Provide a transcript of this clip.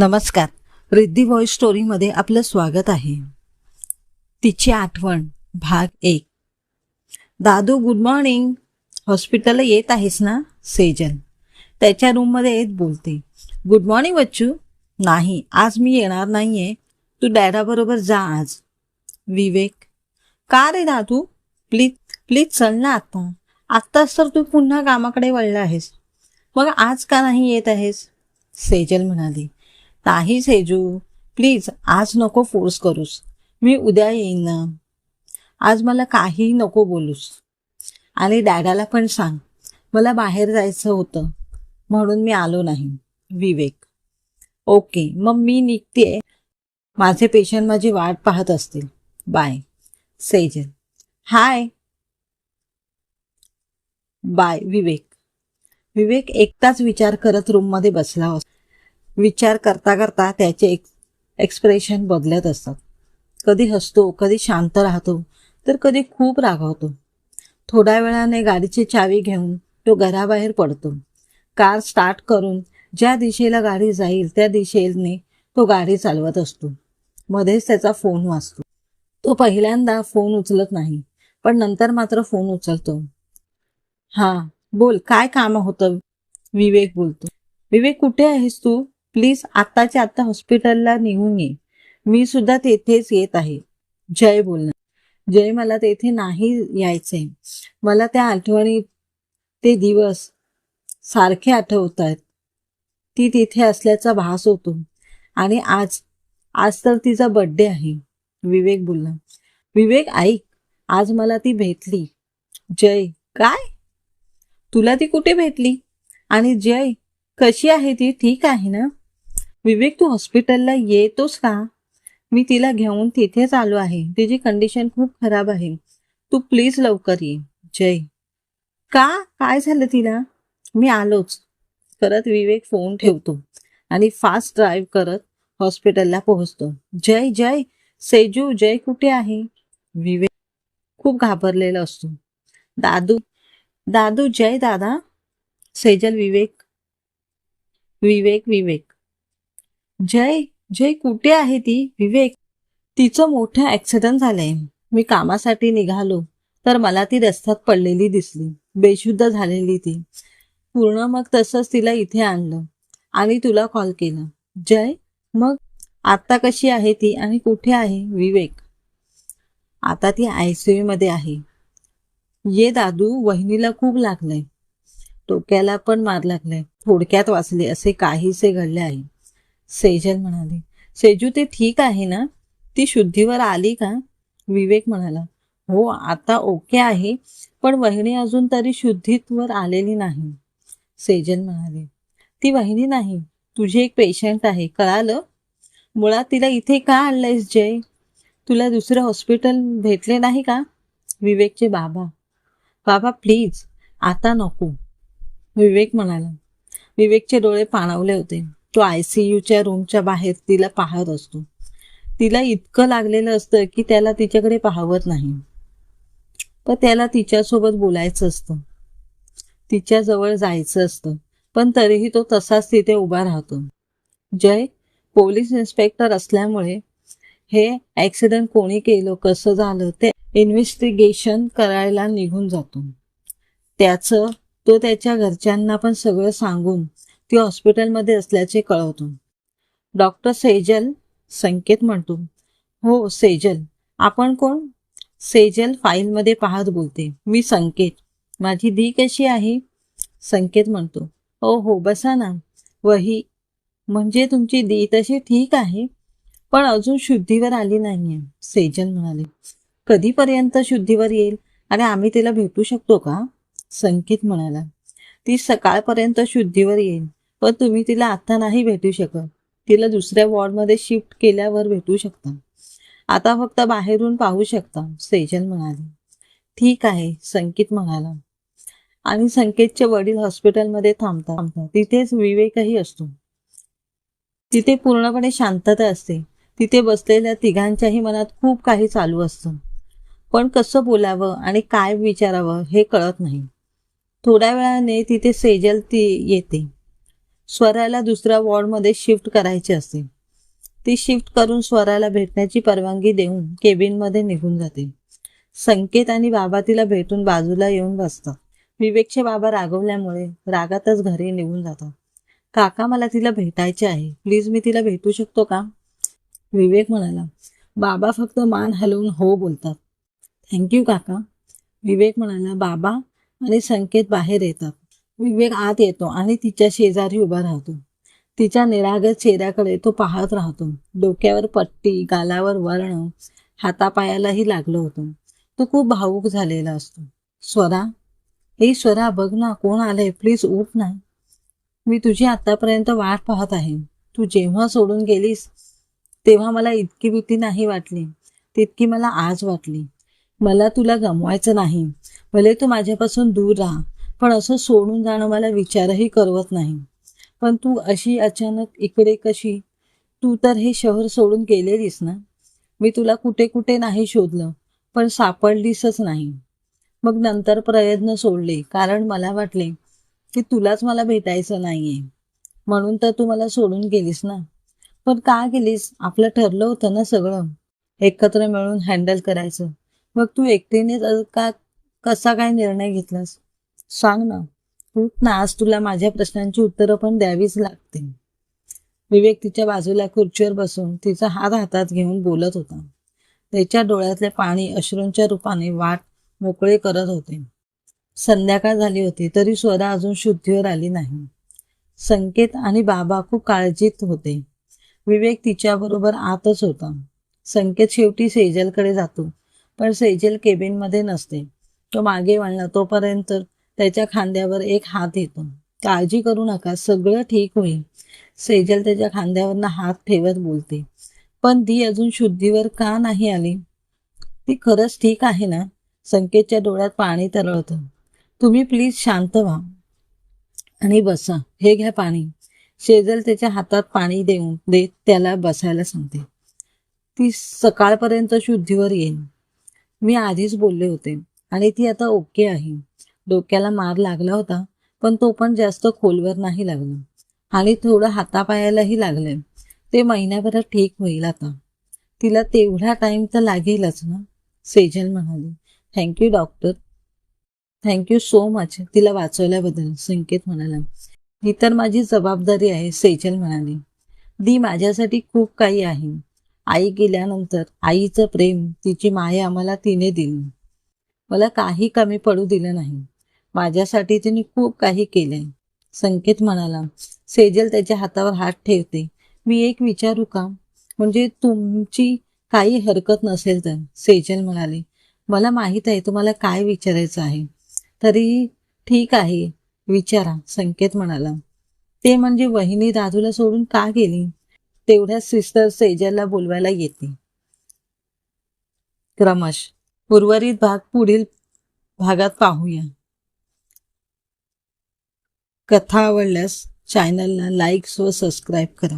नमस्कार. रिद्धी व्हॉइस स्टोरीमध्ये आपलं स्वागत आहे. तिची आठवण भाग एक. दादू गुड मॉर्निंग हॉस्पिटलला येत आहेस ना सेजल? त्याच्या रूममध्ये येत बोलते. गुड मॉर्निंग बच्चू. नाही आज मी येणार नाहीये. तू डॅडाबरोबर जा आज. विवेक. का रे दादू? प्लीज प्लीज चल ना आता. आत्ताच तर तू पुन्हा कामाकडे वळला आहेस. मग आज का नाही येत आहेस? सेजल म्हणाली. नाही सेजू. प्लीज आज नको फोर्स करूस. मी उद्या येईन ना. आज मला काहीही नको बोलूस. आणि डॅडाला पण सांग मला बाहेर जायचं होतं म्हणून मी आलो नाही विवेक. ओके मग मी निघते माझे पेशंट माझी वाट पाहत असतील. Bye. Sejal. Hi. Bye Vivek. Vivek एकटाच विचार करत रूममध्ये बसला होता. विचार करता करता त्याचे एक एक्सप्रेशन बदलत असतात. कधी हसतो कधी शांत राहतो तर कधी खूप रागावतो. थोड्या वेळाने गाडीची चावी घेऊन तो घराबाहेर पडतो. कार स्टार्ट करून ज्या दिशेला गाडी जाईल त्या दिशेने तो गाडी चालवत असतो. मध्येच त्याचा फोन वाचतो तो पहिल्यांदा फोन उचलत नाही पण नंतर मात्र फोन उचलतो. हां बोल काय काम होतं? विवेक बोलतो. विवेक कुठे आहेस तू? प्लीज आत्ताच्या आत्ता हॉस्पिटलला निघून ये. मी सुद्धा तेथेच येत आहे. जय बोलणं. जय मला तेथे नाही यायचंय. मला त्या आठवणी ते दिवस सारखे आठवत आहेत ती तिथे असल्याचा भास होतो. आणि आज आज तर तिचा बड्डे आहे. विवेक बोलला. विवेक ऐक. आज मला ती भेटली. जय. काय? तुला ती कुठे भेटली? आणि जय कशी आहे ती? ठीक आहे ना? विवेक तू हॉस्पिटलला येतोस का? मी तिला घेऊन तिथेच आलो आहे. तिची कंडिशन खूप खराब आहे. तू प्लीज लवकर ये. जय. का? काय झालं तिला? मी आलोच. करत विवेक फोन ठेवतो आणि फास्ट ड्राईव्ह करत हॉस्पिटलला पोहोचतो. जय जय. सेजू जय कुठे आहे? विवेक खूप घाबरलेला असतो. दादू दादू जय दादा. सेजल विवेक. विवेक विवेक. जय जय कुठे आहे ती? विवेक तिचं मोठं ऍक्सिडेंट झालंय. मी कामासाठी निघालो तर मला ती रस्त्यात पडलेली दिसली. बेशुद्ध झालेली ती. पूर्ण मग तसंच तिला इथे आणलं आणि तुला कॉल केला. जय मग आता कशी आहे ती आणि कुठे आहे? विवेक आता ती आयसीयू मध्ये आहे. ये दादू वहिनीला खूप लागलंय. डोक्याला पण मार लागलाय. थोडक्यात वाचले असे काहीसे घडले आहे. सेजल म्हणाली. सेजू ते ठीक आहे ना? ती शुद्धीवर आली का? विवेक म्हणाला. हो आता ओके आहे पण वहिनी अजून तरी शुद्धीवर आलेली नाही. सेजल म्हणाले. ती वहिनी नाही तुझी एक पेशंट आहे कळालं? मुळात तिला इथे का आणलंयस जय? तुला दुसरं हॉस्पिटल भेटले नाही का? विवेकचे बाबा. बाबा प्लीज आता नको. विवेक म्हणाला. विवेकचे डोळे पाणावले होते. तो आय सी यूच्या रूमच्या बाहेर तिला पाहत असतो. तिला इतकं लागलेलं असतं की त्याला तिच्याकडे पाहवत नाही. पण त्याला तिच्यासोबत बोलायचं असतं. तिच्याजवळ जायचं असतं. पण तरीही तो तसाच तिथे उभा राहतो. जय पोलीस इन्स्पेक्टर असल्यामुळे हे ऍक्सिडेंट कोणी केलं कसं झालं ते इन्व्हेस्टिगेशन करायला निघून जातो. त्याचं तो त्याच्या घरच्यांना पण सगळं सांगून ती हॉस्पिटलमध्ये असल्याचे कळवतो. डॉक्टर सेजल संकेत म्हणतो हो सेजल. आपण कोण? सेजल फाईलमध्ये पाहत बोलते मी संकेत. माझी धी कशी आहे? संकेत म्हणतो हो हो बसा ना. वही म्हणजे तुमची दी तशी ठीक आहे? पण अजून शुद्धीवर आली नाहीये. सेजल म्हणाले कधीपर्यंत शुद्धीवर येईल? आणि आम्ही तिला भेटू शकतो का? संकेत म्हणाला ती सकाळपर्यंत शुद्धीवर येईल. पण तुम्ही तिला आता नाही भेटू शकत. तिला दुसऱ्या वॉर्डमध्ये शिफ्ट केल्यावर भेटू शकता. आता फक्त बाहेरून पाहू शकता सेजल म्हणाली. ठीक आहे संकेत म्हणाला. आणि संकेतचे वडील हॉस्पिटलमध्ये थांबतात. थांबतात तिथेच विवेकही असतो. तिथे पूर्णपणे शांतता असते. तिथे बसलेल्या तिघांच्याही मनात खूप काही चालू असतं. पण कसं बोलावं आणि काय विचारावं हे कळत नाही. थोड्या वेळाने तिथे सेजल ती येते. स्वराला दुसऱ्या वॉर्डमध्ये शिफ्ट करायची असते ती शिफ्ट करून स्वराला भेटण्याची परवानगी देऊन केबिनमध्ये निघून जाते. संकेत आणि बाबा तिला भेटून बाजूला येऊन बसतात. विवेकचे बाबा रागवल्यामुळे रागातच घरी निघून जातात. काका मला तिला भेटायचे आहे. प्लीज मी तिला भेटू शकतो का? विवेक म्हणाला. बाबा फक्त मान हलवून हो बोलतात. थँक्यू काका. विवेक म्हणाला. बाबा आणि संकेत बाहेर येतात. विवेक आत येतो आणि तिच्या शेजारी उभा राहतो. तिच्या निरागत चेहऱ्याकडे तो पाहत राहतो. डोक्यावर पट्टी गालावर वर्ण हातापायालाही लागलं होतं. तो खूप भावूक झालेला असतो. स्वरा हे स्वरा बघ ना कोण आलंय? प्लीज उठ ना. मी तुझी आतापर्यंत वाट पाहत आहे. तू जेव्हा सोडून गेलीस तेव्हा मला इतकी भीती नाही वाटली. तितकी मला आज वाटली. मला तुला गमवायचं नाही. भले तू माझ्यापासून दूर राहा. पण असं सोडून जाणं मला विचारही करवत नाही. पण तू अशी अचानक इकडे कशी? तू तर हे शहर सोडून गेलेलीस ना? मी तुला कुठे कुठे नाही शोधलं पण सापडलीसच नाही. मग नंतर प्रयत्न सोडले कारण मला वाटले की तुलाच मला भेटायचं नाहीये. म्हणून तर तू मला सोडून गेलीस ना? पण का गेलीस? आपलं ठरलं होतं ना सगळं. एकत्र मिळून हँडल करायचं. मग तू एकटीनेच का कसा काय निर्णय घेतलास? सांग ना. ना आज तुला माझ्या प्रश्नांची उत्तरं पण द्यावीच लागतील. विवेक तिच्या बाजूला खुर्चीवर बसून तिचा हात हातात घेऊन बोलत होता. त्याच्या डोळ्यातले पाणी अश्रूंच्या रूपाने वाट मोकळे करत होते. संध्याकाळ झाली होती तरी स्वरा अजून शुद्धीवर आली नाही. संकेत आणि बाबा खूप काळजीत होते. विवेक तिच्याबरोबर आतच होता. संकेत शेवटी सेजलकडे जातो पण सेजल केबिनमध्ये नसते. तो मागे वळला तोपर्यंत त्याच्या खांद्यावर एक हात येतो. काळजी करू नका सगळं ठीक होईल. सेजल त्याच्या खांद्यावरनं हात ठेवत बोलते. पण ती अजून शुद्धीवर का नाही आली? ती खरंच ठीक आहे ना? संकेतच्या डोळ्यात पाणी तरळतं. तुम्ही प्लीज शांत व्हा. आणि बसा. हे घ्या पाणी. शेजल त्याच्या हातात पाणी देऊन देत त्याला बसायला सांगते. ती सकाळपर्यंत शुद्धीवर येईल. मी आधीच बोलले होते. आणि ती आता ओके आहे. डोक्याला मार लागला होता पण तो पण जास्त खोलवर नाही लागला. आणि थोडं हातापायालाही लागले. ते महिन्याभरात ठीक होईल आता. तिला तेवढा टाइम तर लागेलच ना सेजल म्हणाली. Thank you doctor thank you so much तिला वाचवल्याबद्दल संकेत म्हणाला. ही तर माझी जबाबदारी आहे सेजल म्हणाली. दी माझ्यासाठी खूप काही आहे. आई गेल्यानंतर आईचं प्रेम तिची माया मला तिने दिली. मला काही कमी पडू दिलं नाही. माझ्यासाठी तिने खूप काही केलंय. संकेत म्हणाला सेजल त्याच्या हातावर हात ठेवते. मी एक विचारू का? म्हणजे तुमची काही हरकत नसेल तर सेजल म्हणाले. मला माहीत आहे तुम्हाला काय विचारायचं आहे. तरी ठीक आहे विचारा संकेत म्हणाला. ते म्हणजे वहिनी दादूला सोडून का गेली? तेवढ्या सिस्टर सेजलला बोलवायला येते. क्रमश उर्वरित भाग पुढील भागात पाहूया. कथा आवडल्यास चॅनलला लाईक्स व सबस्क्राईब करा.